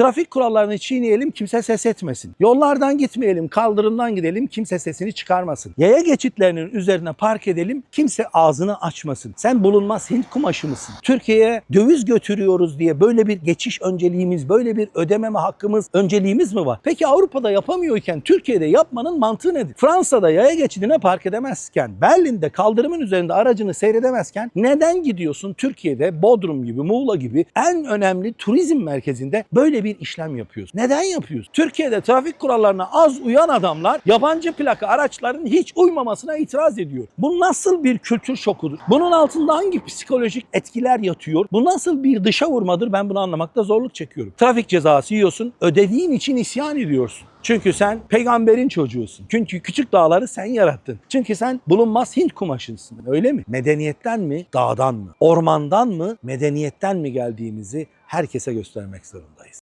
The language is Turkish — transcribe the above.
Trafik kurallarını çiğneyelim kimse ses etmesin. Yollardan gitmeyelim kaldırımdan gidelim kimse sesini çıkarmasın. Yaya geçitlerinin üzerine park edelim kimse ağzını açmasın. Sen bulunmaz Hint kumaşı mısın? Türkiye'ye döviz götürüyoruz diye böyle bir geçiş önceliğimiz, böyle bir ödememe hakkımız, önceliğimiz mi var? Peki Avrupa'da yapamıyorken Türkiye'de yapmanın mantığı nedir? Fransa'da yaya geçidine park edemezken, Berlin'de kaldırımın üzerinde aracını seyredemezken neden gidiyorsun Türkiye'de Bodrum gibi, Muğla gibi en önemli turizm merkezinde böyle bir işlem yapıyorsun? Neden yapıyorsun? Türkiye'de trafik kurallarına az uyan adamlar yabancı plaka araçların hiç uymamasına itiraz ediyor. Bu nasıl bir kültür şokudur? Bunun altında hangi psikolojik etkiler yatıyor? Bu nasıl bir dışa vurmadır? Ben bunu anlamakta zorluk çekiyorum. Trafik cezası yiyorsun, ödediğin için isyan ediyorsun. Çünkü sen peygamberin çocuğusun. Çünkü küçük dağları sen yarattın. Çünkü sen bulunmaz Hint kumaşısın. Öyle mi? Medeniyetten mi? Dağdan mı? Ormandan mı? Medeniyetten mi geldiğimizi herkese göstermek zorundayız.